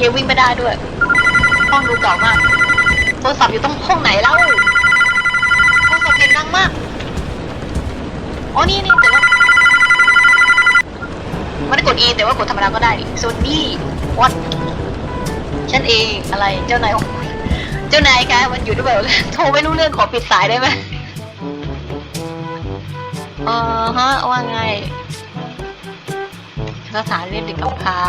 เกมวิ่งไม่ได้ด้วย ห้องดูเก่ามาก โทรศัพท์อยู่ตรงห้องไหนเล่าโทรศัพท์เสียงดังมากอ๋อนี่นี่แต่ว่าไม่ได้กด E แต่ว่ากดธรรมดาก็ได้โซนี่วัดฉันเองอะไรเจ้านายของเจ้านายคะมันอยู่ด้วยแบบโทรไม่รู้เรื่องขอปิดสายได้ไหมเออฮะว่าไงสถานเรียนเด็กกำพร้า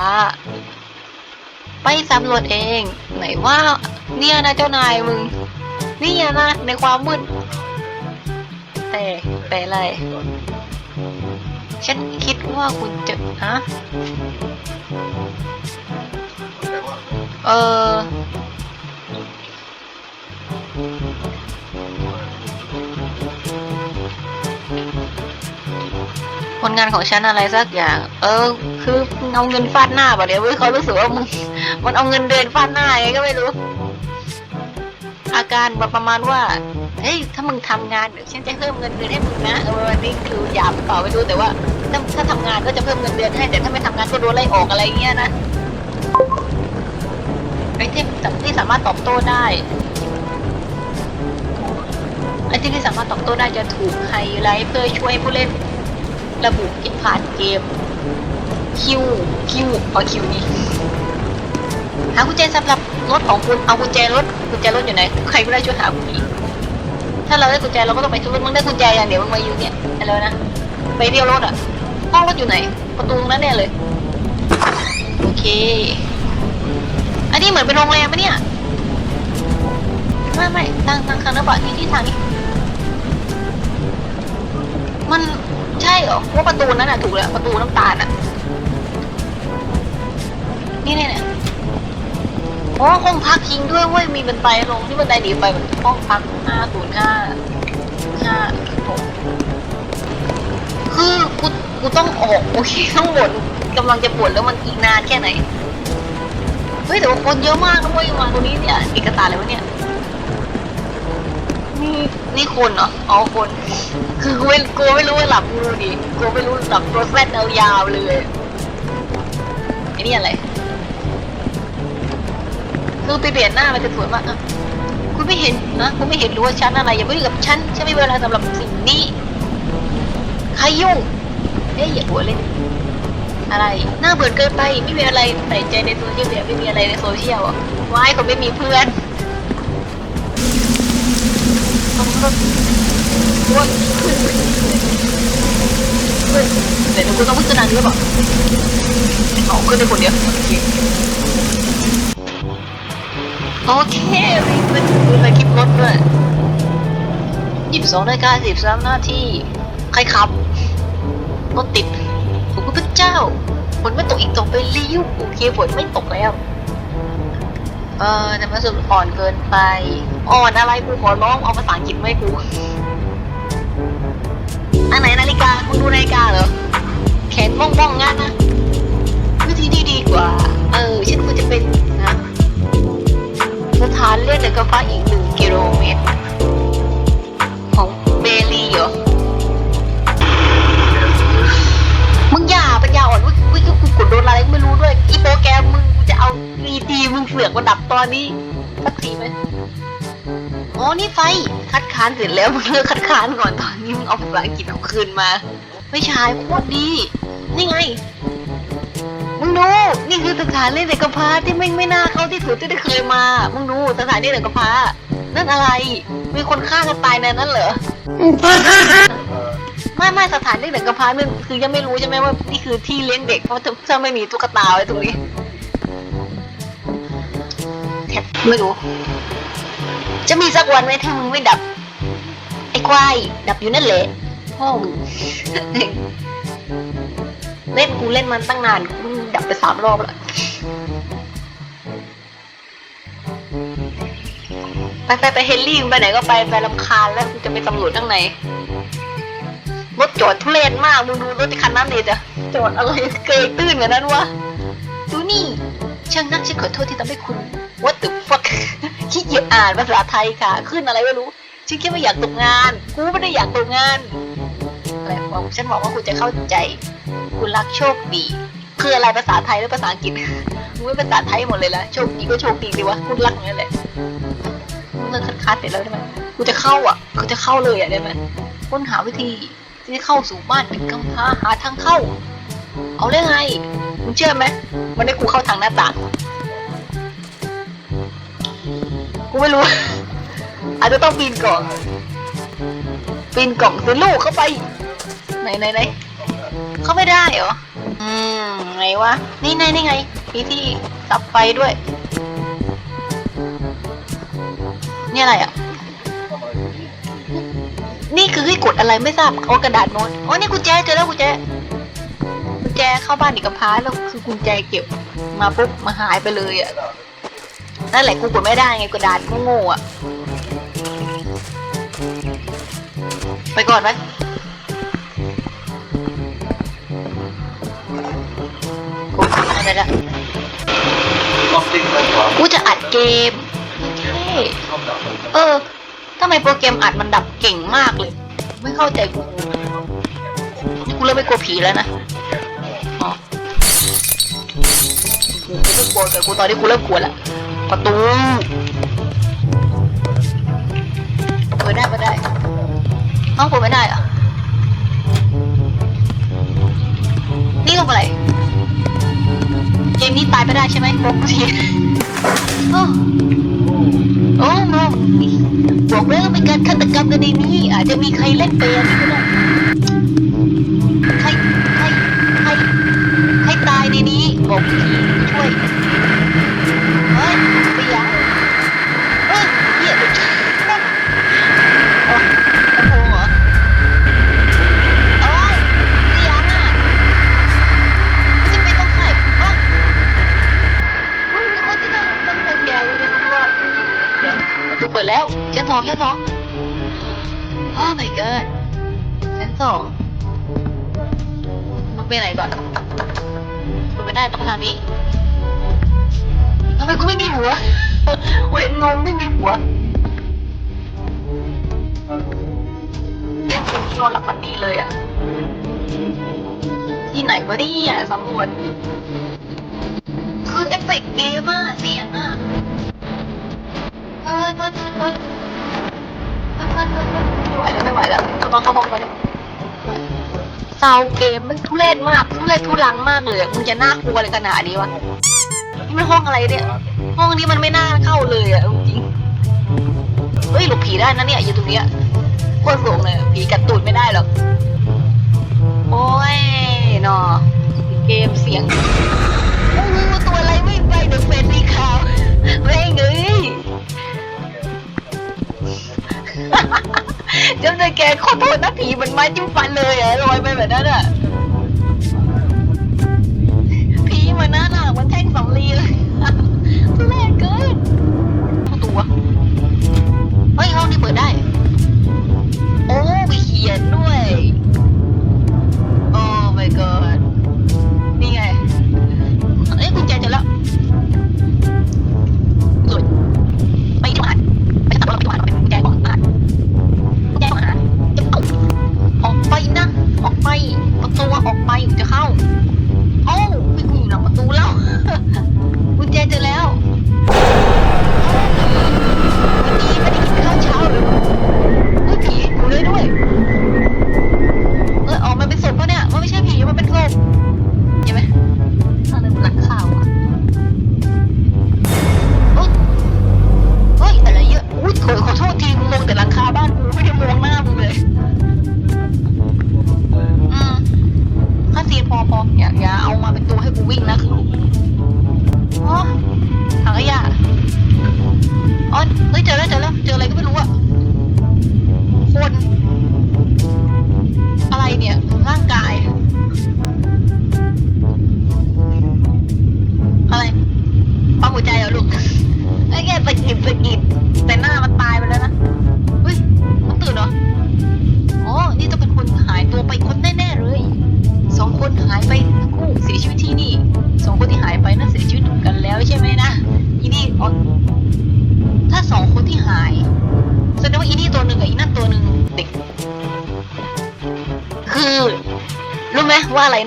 ไปสำรวจเอง ไหนว่า เนี่ยนะเจ้านายมึง นี่นะในความมืด แต่แต่อะไร ฉันคิดว่าคุณจะฮะเออผลงานของฉันอะไรสักอย่าง เออ คือเอาเงินฟาดหน้าป่ะเดี๋ยวเว้ยเขารู้สึกว่ามึง มันเอาเงินเดือนฟาดหน้าไงก็ไม่รู้ อาการประมาณว่า เฮ้ย ถ้ามึงทำงานเดี๋ยวฉันจะเพิ่มเงินเดือนให้มึงนะเออวันนี้คือหยาบหรือเปล่าไม่รู้แต่ว่า ถ้าถ้าทำงานก็จะเพิ่มเงินเดือนให้แต่ถ้าไม่ทำงานก็โดนไล่ออกอะไรเงี้ยนะไอ้ที่ที่สามารถตอบโต้ได้ไอ้ที่ที่สามารถตอบโต้ได้จะถูกไฮไลท์เพื่อช่วยผู้เล่นระบุผิดผ่านเกมคิวคิวเอคิวนี้ หากุญแจสำหรับรถของคุณ เอากุญแจรถกุญแจรถอยู่ไหน ใครก็ได้ช่วยหากุญแจถ้าเราได้กุญแจเราก็ต้องไปทุบรถมึงได้กุญแจอย่างเดียวมึงมาอยู่เนี่ยอะไรนะ ไปเรียวรถอะ ห้องรถอยู่ไหน ประตูนั้นเนี่ยเลย โอเค อันนี้เหมือนเป็นโรงแรมปะเนี่ย ไม่ไม่ทางทางทางนั้นปะที่ที่ทางนี้ มันใช่เหรอว่าประตูนั้นอะถูกแล้วประตูน้ำตาลอะ นี่เนี่ย อ๋อห้องพักจริงด้วยเว้ย มีบันไดลงที่บันไดหนีไปเหมือนห้องพักห้าศูนย์ห้าห้าหกคือกูกูต้องออกโอเคต้องบ่นกำลังจะบ่นแล้วมันอีกนานแค่ไหน เฮ้ยแต่ว่าคนเยอะมากนะเว้ยมาตรงนี้เนี่ยเอกสารอะไรวะเนี่ยนี่นี่คนเหรออ๋อคน คือกูไม่กูไม่รู้ว่าหลับกูดูดิกูไม่รู้หลับตัวแฟดยาวเลยไอ้นี่อะไร คือไปเปลี่ยนหน้ามันจะสวยมากอะคุณไม่เห็นนะคุณไม่เห็นรู้ว่าฉันอะไรอย่าไปยุ่งกับฉันฉันไม่มีเวลาสำหรับสิ่งนี้ใครยุ่งเอ้ยอย่าหัวเล่นอะไรหน่าเบื่อเกินไปไม่มีอะไรใส่ใจในโซเชียลเนี่ยไม่มีอะไรในโซเชียลอะว้ายคนไม่มีเพื่อนต้องรถว้ยเดี๋ยวกูต้องพิจารณาด้วยเปล่าเอขึ้นในคนเดียวโอเค โอเควิ่งไปถึงเลยคลิปรถด้วยยี่สิบสองนาฬิกาสิบสามนาทีใครขับรถติดขอบคุณพระเจ้าฝนไม่ตกอีกต่อไปแล้วโอเคฝนไม่ตกแล้ว เออแต่มันสึกอ่อนเกินไป อ่อนอะไรกูขอร้องเอาภาษาอังกฤษไหมาให้กูอันไหนนาฬิกาคุณดูนาฬิกาเหรอแขนบ้องบ้องงั้นนะวิธีนี้ดีกว่า เออฉันควรจะเป็น สถานเลือดในกระเพาอีกหนึ่งกิโลเมตร ของเบลีเหรอ มึงอย่าปัญญาอ่อนวิวิกูกดโดนอะไรไม่รู้ด้วย อีโปรแกรมมึงกูจะเอาอีทีมึงเสือกมาดับตอนนี้ สักทีไหมอ๋อนี่ไฟ คัดค้านเสร็จแล้วมึงเลิกคัดค้านก่อนตอนนี้มึงเอาภาษาอังกฤษเอาคืนมา ไม่ใช่โคตรดี นี่ไง ดูนี่คือสถานเล่นเด็กกำพร้าที่ไม่ไม่น่าเข้าที่สุดที่ได้เคยมามึงดูสถานเล่นเด็กกำพร้านั่นอะไร มีคนฆ่ากันตายในนั้นเหรอไม่ไม่สถานเลี้ยงเด็กกำพร้านี่คือยังไม่รู้ใช่ไหมว่านี่คือที่เลี้ยงเด็กเพราะถ้าไม่มีตุ๊กตาไว้ตรงนี้แทบไม่รู้ จะมีสักวันไหมที่มึงไม่ดับ ไอ้ควายดับอยู่นั่นแหละพ่อมึง เล่นกูเล่นมันตั้งนานมึงดับไปสามรอบแล้วไปไปไปเฮนรี่ไปไหนก็ไปไปลำคาญแล้วกูจะไปตำรวจข้างในรถจอดทุเรศมากมึงดูรถคันนั้นดิจ้ะจอดอะไรเกยตื้นเหมือนนั้นวะดูนี่ช่างนักฉันขอโทษที่ทำให้คุณ what the fuck ขี้เกียจอ่านภาษาไทยค่ะ ขึ้นอะไรไม่รู้ฉันแค่ไม่อยากตกงาน กูไม่ได้อยากตกงานอะไรบอกฉันบอกว่าคุณจะเข้าใจ คุณรักโชคดี คืออะไรภาษาไทยหรือภาษาอังกฤษมึงไม่ภาษาไทยหมดเลยละโชคดีก็โชคดีสิวะคุณรักอย่างนั้นแหละมึงเลิกคัดคัดๆเสร็จแล้วได้ไหมกูจะเข้าอะกูจะเข้าเลยอะได้ไหมค้นหาวิธีที่จะเข้าสู่บ้านเป็นกำพร้าหาทางเข้า เอาได้ไงมึงเชื่อไหมวันนี้กูเข้าทางหน้าต่างกูไม่รู้ อาจจะต้องปีนกล่องปีนกล่องสิลูกเข้าไปไหนไหนไหน เข้าไม่ได้เหรอ อืมไงวะ นี่ไงนี่ไงมีที่ซับไฟด้วย นี่อะไรอะ นี่คือให้กดอะไรไม่ทราบเอากระดาษโน้ตอ๋อนี่กุญแจเจอแล้วกุญแจกุญแจเข้าบ้านเด็กกำพร้าแล้วคือกุญแจเก็บ มาปุ๊บมาหายไปเลยอะนั่นแหละกูกดไม่ได้ไงกระดาษโง่ๆอะ ไปก่อนไหม กูอะไรละต้องติ้งไปขวากูจะอัดเกมใช่เออทำไมโปรแกรมอัดมันดับเก่งมากเลย ไม่เข้าใจกูนี่กูเริ่มไม่กลัวผีแล้วนะอ๋อกูไม่กลัวแต่กูตอนนี้กูเริ่มกลัวแล้วประตูเปิดได้เปิดได้เอ้าเปิดไม่ได้เหรอะนี่ลงอะไร เกมนี้ตายไม่ได้ใช่ไหมบอกกูทีโอ้โอ้โนบอกแล้วว่าเป็นการฆาตกรรมกันในนี้ อาจจะมีใครเล่นเปรย์ก็ได้ใครใครใครใครตายในนี้บอกที เว้ยงงไม่มีหัวเนี่นอนหลับฝันดีเลยอะที่ไหนวะนี่ยสำรวจคือเอฟเฟกต์ดีมากเสียงอะเฮ้ยมันมันมันมันมันไม่ไหวแล้วไม่ไหวแล้วต้องเข้าห้องไปเลยซาวเกมมันทุเรศมากทุเรศทุรังมากเลยมึงจะน่ากลัวอะไรขนาดนี้วะ นี่มันห้องอะไรเนี่ย ห้องนี้มันไม่น่าเข้าเลยอะจริงเฮ้ยหลบผีได้นะเนี่ยอยู่ตรงเนี้ยโคตรโกงเลยผีกัดตูดไม่ได้หรอก โอ้ยนอเกมเสียงโอ้ตัวอะไรวิ่งไปเดอะเฟนสีขาวแม่เอ้ยจำเลยแกขอโทษนะผีมันไม้จิ้มฟันเลยอะลอยไปแบบนั้นอะ วะ เฮ้ยห้องนี้เปิดได้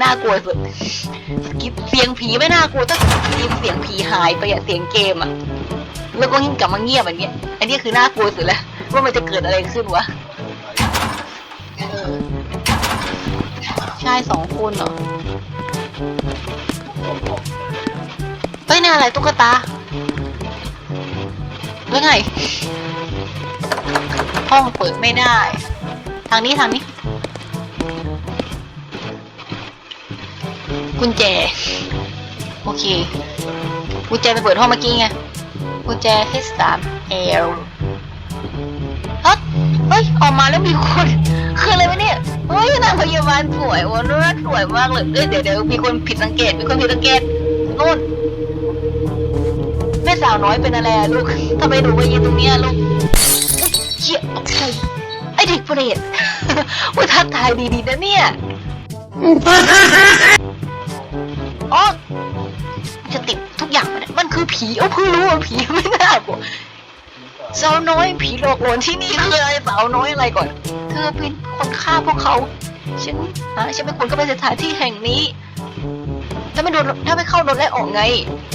น่ากลัวสุดเสียงผีไม่น่ากลัวถ้าเสียงผีหายไปอะเสียงเกมอะแล้วก็ยิ่งกลับมาเงียบแบบนี้ยอันนี้คือน่ากลัวสุดแล้วว่ามันจะเกิดอะไรขึ้นวะใช่สองคนเหรอเฮ้ยนี่อะไรตุ๊กตาแล้วไงห้องเปิดไม่ได้ ทางนี้ทางนี้ กุญแจ โอเค กุญแจไปเปิดห้องเมื่อกี้ไง กุญแจ H3 L ฮะเฮ้ย ออกมาแล้วมีคน คืออะไรวะเนี่ย เฮ้ยนางพยาบาลสวยวันนั้นสวยมากเลยเดี๋ยวเดี๋ยวมีคนผิดสังเกต มีคนผิดสังเกตนู่นแม่สาวน้อยเป็นอะไรลูกทำไมหนูมายืนตรงเนี้ยลูกเชี่ยตกใจไอเด็กเปรตว่าทักทายดีๆนะเนี่ย อ๋อจะติดทุกอย่างมันมันคือผีเอ้าเพิ่งรู้ว่าผีไม่น่ากลัวสาวน้อยผีหลอกหลอนที่นี่คืออะไรสาวน้อยอะไรก่อน เธอเป็นคนฆ่าพวกเขาฉันอะฉันเป็นคนเข้าไปสถานที่แห่งนี้ ถ้าไม่โดนถ้าไม่เข้าโดนไล่ออกไง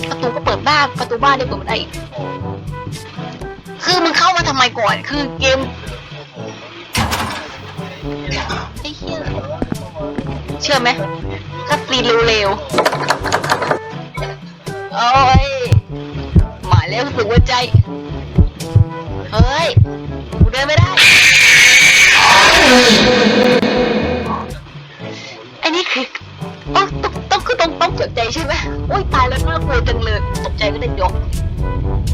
ประตูก็เปิดบ้านประตูบ้านเนี่ยเปิดได้คือมึงเข้ามาทำไมก่อน คือเกมไอ้เหี้ยเชื่อไหม ก็ตีนเร็วๆโอ้ยหมายแล้วสึกว่าใจ เฮ้ย กูเดินไม่ได้ อันนี้คือต้องต้องต้องคือต้องต้องตกใจใช่ไหมโอ้ยตายแล้วน่ากลัวจังเลยตกใจก็เลยยก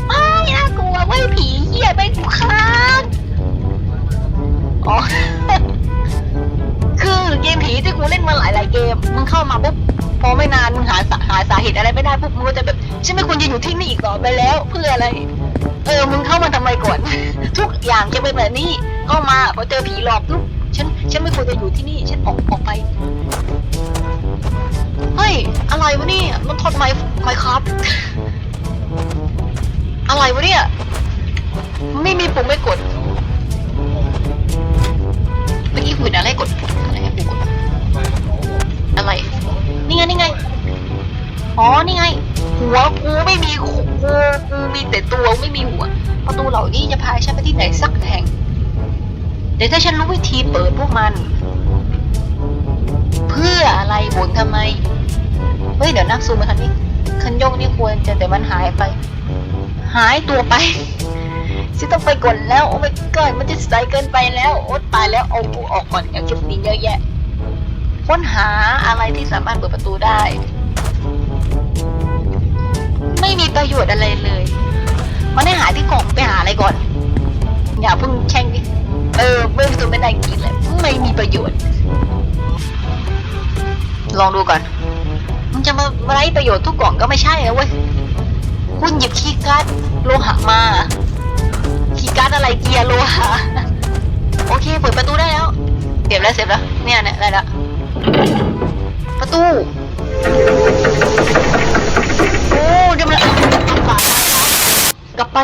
ไม่น่ากลัวเว้ยผีเหี้ยไปกูค้างอ๋อ อเกมผีที่กูเล่นมาหลายหลายๆเกมมึงเข้ามาปุ๊บพอไม่นานมึงหาสาหาสาเหตุอะไรไม่ได้ปุ๊บมึงก็จะแบบฉันไม่ควรจะอยู่ที่นี่อีกต่อไปแล้วเพื่ออะไร เออมึงเข้ามาทำไมก่อน ทุกอย่างจะเป็นแบบนี้เข้ามาพอเจอผีหลอกปุ๊บฉันฉันไม่ควรจะอยู่ที่นี่ ฉันออกออกไปเฮ้ยอะไรวะนี่มันทดไมไมครับ อะไรวะเนี่ยไม่มีปุ่มไม่กดเมื่อกี้คุยอะไรกดอะไรกด อะไร นี่ไงนี่ไง อ๋อ นี่ไง หัวกูไม่มีกูกูมีแต่ตัวไม่มีหัว ประตูเหล่านี้จะพาฉันไปที่ไหนสักแห่งแต่ถ้าฉันรู้วิธีเปิดพวกมัน เพื่ออะไรบ่นทำไม เฮ้ย เดี๋ยวนักซูมมาคันนี้คันยกนี่ควรจะแต่มันหายไป หายตัวไปฉันต้องไปก่อนแล้ว โอ้ไม่ก่อนมันจะสายเกินไปแล้ว โอ้ตตายแล้วเอากูออกก่อนอย่างคลิปนี้เยอะแยะ ค้นหาอะไรที่สามารถเปิดประตูได้ ไม่มีประโยชน์อะไรเลยมันได้หาที่กล่องไปหาอะไรก่อน อย่าเพิ่งแช่งดิเออเบื้องต้นไม่ได้กินเลยไม่มีประโยชน์ ลองดูก่อนมันจะมาไร้ประโยชน์ทุกกล่องก็ไม่ใช่นะเว้ยคุณหยิบคีย์การ์ดโลหะมาคีย์การ์ดอะไรเกียร์โลหะโอเคเปิดประตูได้แล้วเสียบแล้วเสียบแล้วเนี่ยเนี่ยได้แล้ว ประตูโอ้เดี๋ยวมันกลับไป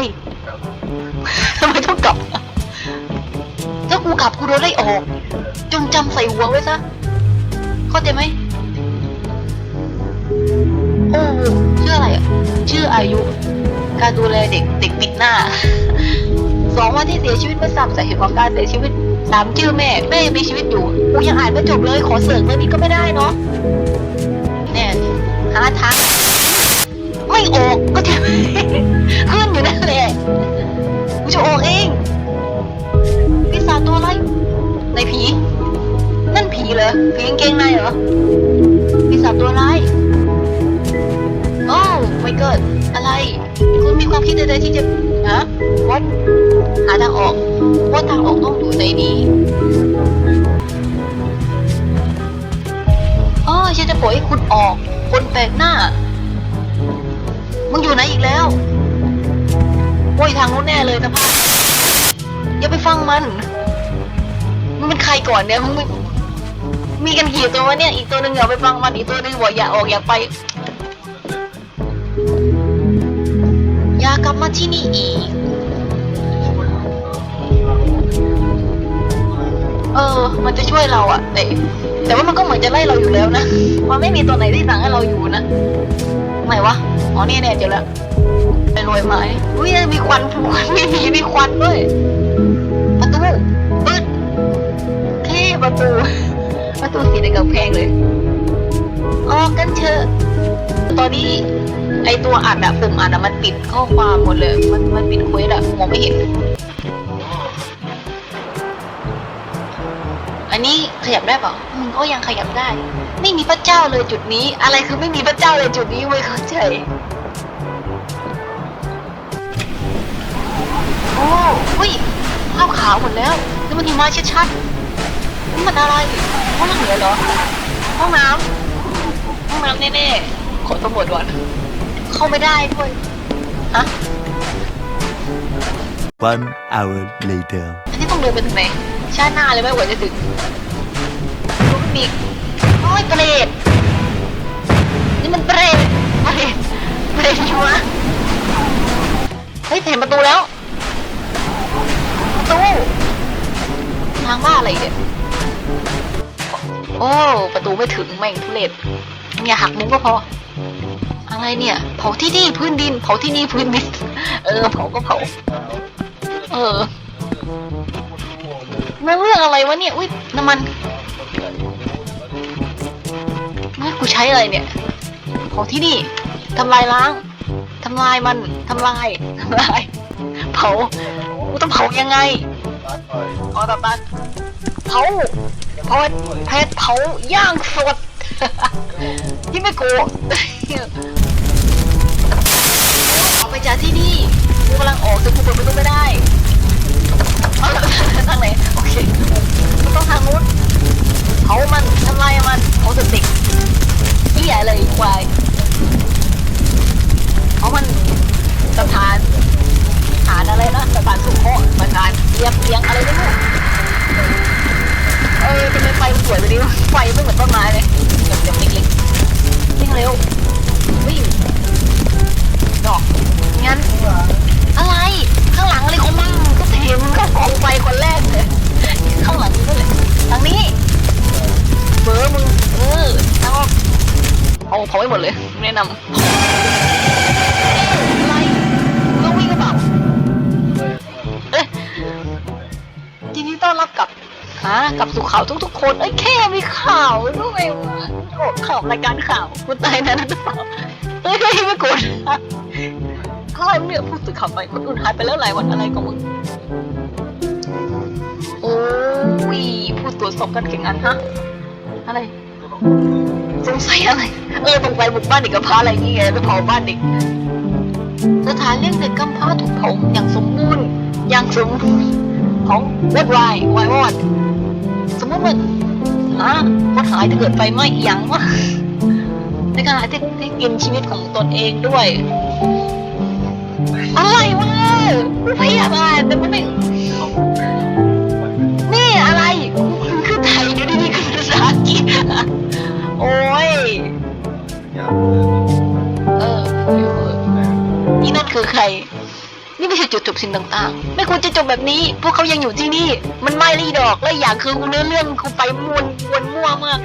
ทำไมต้องกลับถ้ากูกลับกูโดนไล่ออกจงจำใส่หัวไว้ซะเข้าใจไหมโอ้ชื่ออะไรอะชื่ออายุ การดูแลเด็กเด็กปิดหน้า สองวันที่เสียชีวิตเมื่อสามสาเหตุของการเสียชีวิตสามชื่อแม่ แม่ยังมีชีวิตอยู่กูยังอ่านไม่จบเลยขอเสริมเรื่องนี้ก็ไม่ได้เนาะแน่หาทางไม่ออกก็จะขึ้นอยู่นั่นแหละกูจะออกเองปีศาจตัวอะไรในผี นั่นผีเหรอผีกางเกงในเหรอปีศาจตัวร้ายโอ้ไม่เกิดอะไร คุณมีความคิดใดๆที่จะ ฮะวัดหาทางออกว่าทางออกต้องอยู่ในนี้อ๋อฉันจะปล่อยให้คุณออก คนแปลกหน้า มึงอยู่ไหนอีกแล้วโอ้ยทางนู้นแน่เลยนะพ่อย่าไปฟังมันมึงเป็นใครก่อนเนี่ยมึงมีกันกี่ตัววะเนี่ย อีกตัวหนึ่งอย่าไปฟังมันอีกตัวหนึ่งบอกอย่าออกอย่าไปากลับมาที่นี่อีก เออ มันจะช่วยเราอะแต่แต่ว่ามันก็เหมือนจะไล่เราอยู่แล้วนะ มันไม่มีตัวไหนที่สั่งให้เราอยู่นะ ไหนวะ อ๋อนี่แน่เจอแล้วไปโรยไม้อุ้ยมีควันพุ่งมีมีมีควันด้วย ประตูปึ๊ดเท่ประตู ประตูสีในกำแพงเลย ออกกันเถอะ ตอนนี้ไอตัวอัดอะปุ่มอัดอะมันปิดข้อความหมดเลย มันมันปิดเควสอะมองไม่เห็น อันนี้ขยับได้เปล่าอืมก็ยังขยับได้ ไม่มีพระเจ้าเลยจุดนี้ อะไรคือไม่มีพระเจ้าเลยจุดนี้ไม่เข้าใจโอ้อุ้ยภาพขาวหมดแล้วนี่มันหิมะชัดๆนี่มันอะไรห้องเหนือเหรอห้องน้ำ ห้องน้ำแน่ๆขอตำรวจก่อนเข้าไม่ได้ด้วยอะ One hour later. อันนี้ต้องเดินไปถึงไหนชาติหน้าเลยไหมกว่าจะถึงลูกบิกโอ้ยเปรตนี่มันเปรตเปรตเปรตชัวร์เฮ้ยเห็นประตูแล้ว ประตู ทางว่าอะไรเนี่ย โอ้ ประตูไม่ถึงแม่งทุเรศ อย่าหักมุมก็พอ อะไรเนี่ย เผาที่นี่พื้นดิน เผาที่นี่พื้นดิน เออ เผาก็เผา เออนั่นเรื่องอะไรวะเนี่ย อุ้ยน้ำมันเฮ้ยกูใช้อะไรเนี่ย เผาที่นี่ทำลายล้างทำลายมันทำลายทำลาย เผากูต้องเผายังไงอ๋อตัดตัดเผาเผาแพทเผาย่างสด ที่ไม่โกงออกไปจากที่นี่กูกำลังออกแต่กูเปิดประตูไม่ได้เอาทางไหนโอเคกูต้องทางนู้นเผามันทำลายมันเผาสติกนี่ใหญ่เลยควายเผามันสถานสถานอะไรนะสถานสุขะสถานเลี้ยงเลี้ยงอะไรไม่รู้เออทำไมไฟมันสวยไปดิวไฟไม่เหมือนต้นไม้เลย เดี๋ยวเดี๋ยวเล็กๆวิ่งเร็ววิ่งดอกงั้นอะไรข้างหลังอะไรของมึงก็เทมึงก็กองไฟคนแรกเลยข้างหลังนี่ก็เลยทางนี้เบอร์มึงเออทางออกเอาเผาไว้หมดเลยแนะนำอะไรมึงต้องวิ่งกระเป๋าเอ๊ะทีนี้ต้อนรับกับหากลับสู่ข่าวทุกๆคนเอ้ยแค่มีข่าวด้วยว่ะ โอ้ข่าวรายการข่าวกูตายนะนั่นหรือเปล่าเฮ้ยไม่กดอะไรเนี่ยพูดสื่อข่าวไปคนอื่นหายไปแล้วหลายวันอะไรของมึงโอ้ยพูดตรวจสอบกันเก่งอันฮะอะไรสงสัยอะไร เออตรงไปบุกบ้านเด็กกำพร้าอะไรอย่างเงี้ยไปเผาบ้านเด็กสถานเลี้ยงเด็กกำพร้าถูกเผาอย่างสมบูรณ์อย่างสมบูรณ์ของเวอดวายวายวอดสมมติว่า ฮะคนหายถ้าเกิดไฟไหม้อีหยังวะในขณะที่ที่กินชีวิตของตนเองด้วยอะไรวะกูพยายามอ่านแต่มันไม่ จุดจบสิ่งต่างๆ ไม่ควรจะจบแบบนี้ พวกเขายังอยู่ที่นี่ มันไม่รีดอก และอย่างคือเนื้อเรื่องกูไปมวนวนมั่วมาก